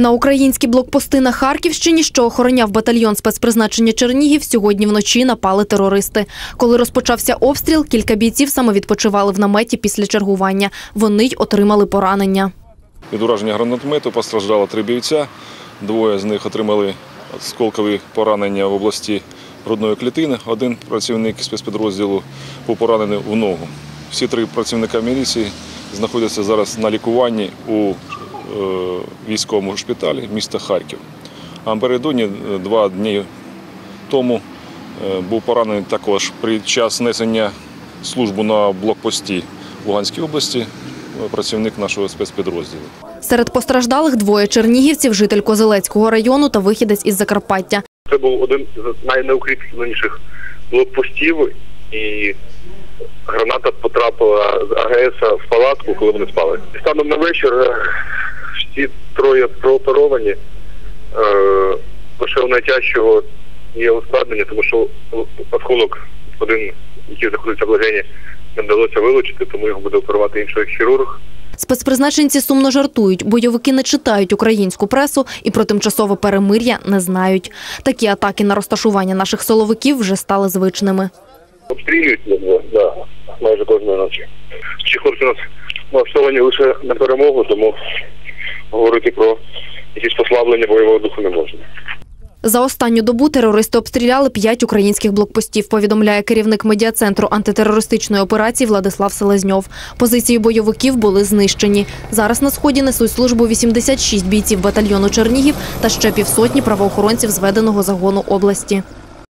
На українські блокпости на Харківщині, що охороняв батальйон спецпризначення Чернігів, сьогодні вночі напали терористи. Коли розпочався обстріл, кілька бійців самовідпочивали в наметі після чергування. Вони й отримали поранення. Від ураження гранатомету постраждало три бійця. Двоє з них отримали осколкові поранення в області грудної клітини. Один працівник спецпідрозділу був поранений в ногу. Всі три працівника міліції знаходяться зараз на лікуванні у військовому шпиталі міста Харків. А напередодні е, два дні тому е, був поранений також під час несення службу на блокпості в Луганській області е, працівник нашого спецпідрозділу. Серед постраждалих двоє чернігівців, житель Козелецького району та вихідець із Закарпаття. Це був один з найнеукріпленіших блокпостів, і граната потрапила з АГС в палатку, коли вони спали. Станом на вечір всі троє прооперовані. Е, Лише у найтяжчого є ускладнення, тому що осколок один, який знаходиться в легені, не вдалося вилучити, тому його буде оперувати інший хірург. Спецпризначенці сумно жартують. Бойовики не читають українську пресу і про тимчасове перемир'я не знають. Такі атаки на розташування наших силовиків вже стали звичними. Обстрілюють да, майже кожної ночі. Ці хлопці у нас налаштовані лише на перемогу, тому говорити про якісь послаблення бойового духу не можна. За останню добу терористи обстріляли п'ять українських блокпостів, повідомляє керівник медіа-центру антитерористичної операції Владислав Селезньов. Позиції бойовиків були знищені. Зараз на сході несуть службу 86 бійців батальйону Чернігів та ще півсотні правоохоронців зведеного загону області.